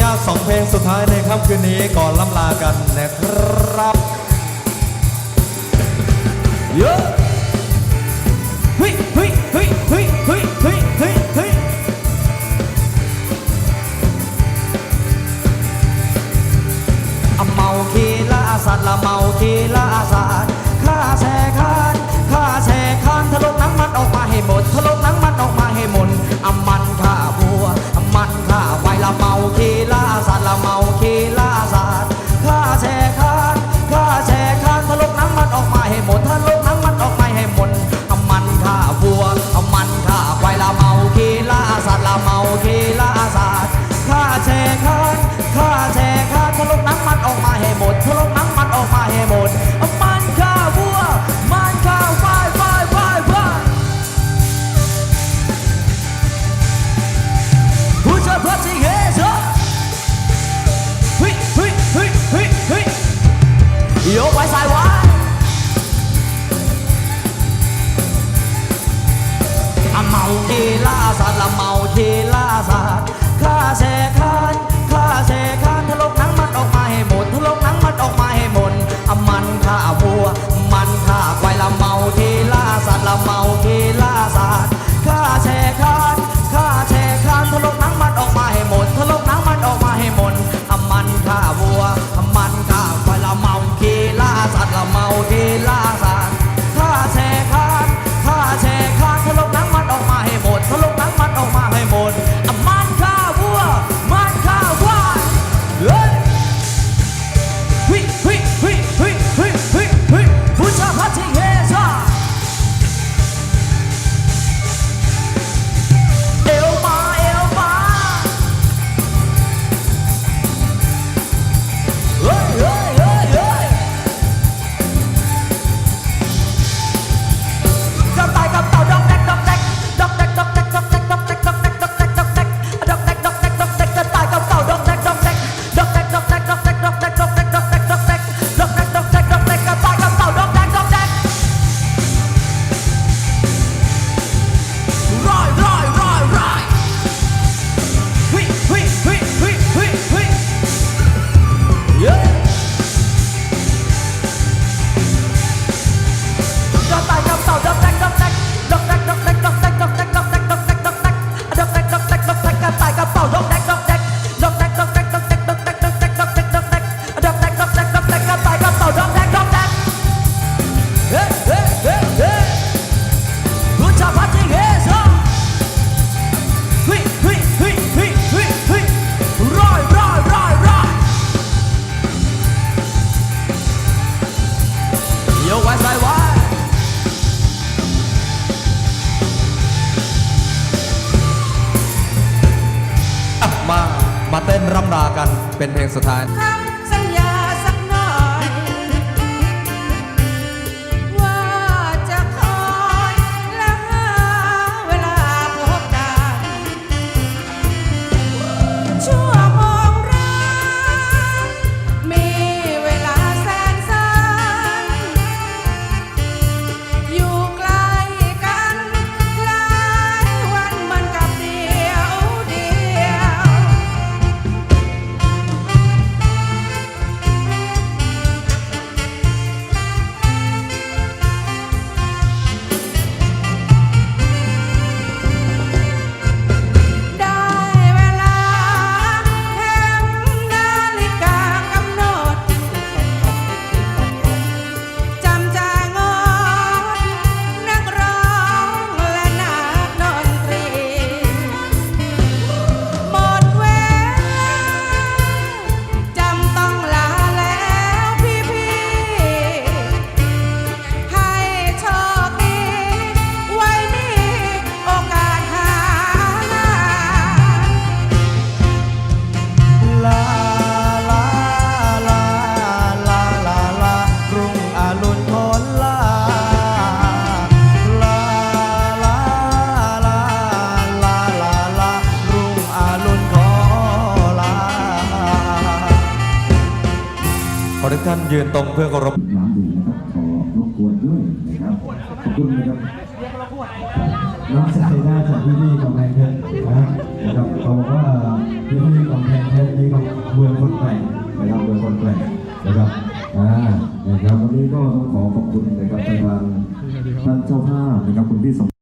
ญาตสองเพลงสุดท้ายในค่ำคืนนี้ก่อนล่ำลากันนะครับเยอะเฮ้ยเฮ้ยเฮ้ยเฮ้ยเฮ้ยเฮ้ยเฮ้ยเฮ้ยเมาคีละสัตว์ละเมาคีละ ยกไว้สายว้เมาเทล่าสัตว์ละเมาเทล่าสัตว์ข้าแสก กันเป็นเพลงสุดท้าย ขอทุกท่านยืนตรงเพื่อเคารพน้ำดื่มนะครับขอรบกวนด้วยนะครับขอบคุณนะครับน้ำใจได้จากพี่พี่กำแพงเพชรนะครับเขาบอกว่าพี่พี่กำแพงเพชรนี่ก็เมืองคนแปลกนะครับเมืองคนแปลกนะครับอ่านะครับวันนี้ก็ต้องขอขอบคุณนะครับทางท่านเจ้าภาพนะครับคุณพี่สม